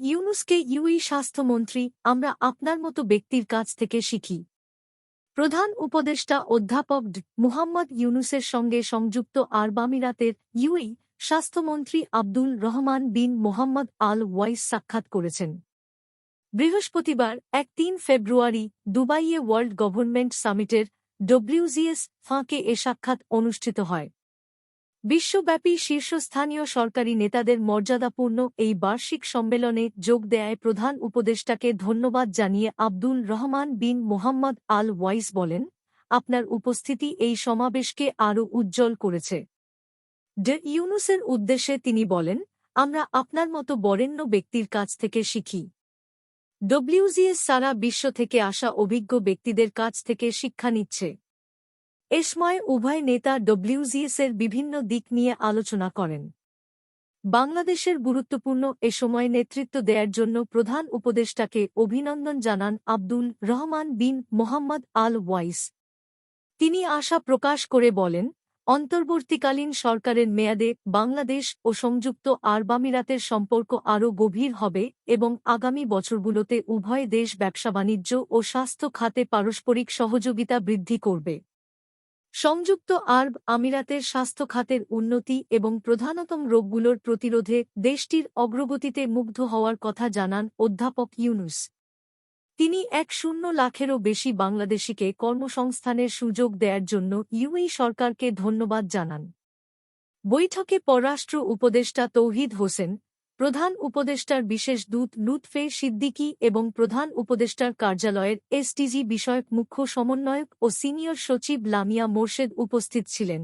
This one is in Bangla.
ইউনুসকে ইউই স্বাস্থ্যমন্ত্রী আমরা আপনার মতো ব্যক্তির কাছ থেকে শিখি। প্রধান উপদেষ্টা অধ্যাপক মুহাম্মদ ইউনুসের সঙ্গে সংযুক্ত আরব আমিরাতের ইউই স্বাস্থ্যমন্ত্রী Abdul Rahman bin Mohammed Al Owais সাক্ষাৎ করেছেন। বৃহস্পতিবার এক তিন ফেব্রুয়ারি দুবাইয়ে ওয়ার্ল্ড গভর্নমেন্ট সামিটের ডব্লিউজিএস ফাঁকে এ সাক্ষাৎ অনুষ্ঠিত হয়। বিশ্বব্যাপী শীর্ষস্থানীয় সরকারি নেতাদের মর্যাদাপূর্ণ এই বার্ষিক সম্মেলনে যোগ দেয় প্রধান উপদেষ্টাকে ধন্যবাদ জানিয়ে Abdul Rahman bin Mohammed Al Owais বলেন, আপনার উপস্থিতি এই সমাবেশকে আরও উজ্জ্বল করেছে। ডে ইউনুসের উদ্দেশ্যে তিনি বলেন, আমরা আপনার মতো বরেণ্য ব্যক্তির কাছ থেকে শিখি। ডব্লিউজিএস সারা বিশ্ব থেকে আসা অভিজ্ঞ ব্যক্তিদের কাছ থেকে শিক্ষা নিচ্ছে। এ সময় উভয় নেতা ডব্লিউজিএসের বিভিন্ন দিক নিয়ে আলোচনা করেন। বাংলাদেশের গুরুত্বপূর্ণ এ সময় নেতৃত্ব দেয়ার জন্য প্রধান উপদেষ্টাকে অভিনন্দন জানান Abdul Rahman bin Mohammed Al Owais তিনি আশা প্রকাশ করে বলেন, অন্তর্বর্তীকালীন সরকারের মেয়াদে বাংলাদেশ ও সংযুক্ত আরব আমিরাতের সম্পর্ক আরও গভীর হবে এবং আগামী বছরগুলোতে উভয় দেশ ব্যবসা বাণিজ্য ও স্বাস্থ্য খাতে পারস্পরিক সহযোগিতা বৃদ্ধি করবে। সংযুক্ত আরব আমিরাতের স্বাস্থ্য খাতের উন্নতি এবং প্রধানতম রোগগুলোর প্রতিরোধে দেশটির অগ্রগতিতে মুগ্ধ হওয়ার কথা জানান অধ্যাপক ইউনুস। তিনি এক শূন্য লাখেরও বেশি বাংলাদেশিকে কর্মসংস্থানের সুযোগ দেয়ার জন্য ইউএই সরকারকে ধন্যবাদ জানান। বৈঠকে পররাষ্ট্র উপদেষ্টা তৌহিদ হোসেন প্রধান উপদেষ্টার বিশেষ দূত লুৎফে সিদ্দিকি এবং প্রধান উপদেষ্টার কার্যালয়ের এসটিজি বিষয়ক মুখ্য সমন্বয়ক ও সিনিয়র সচিব লামিয়া মোর্শেদ উপস্থিত ছিলেন।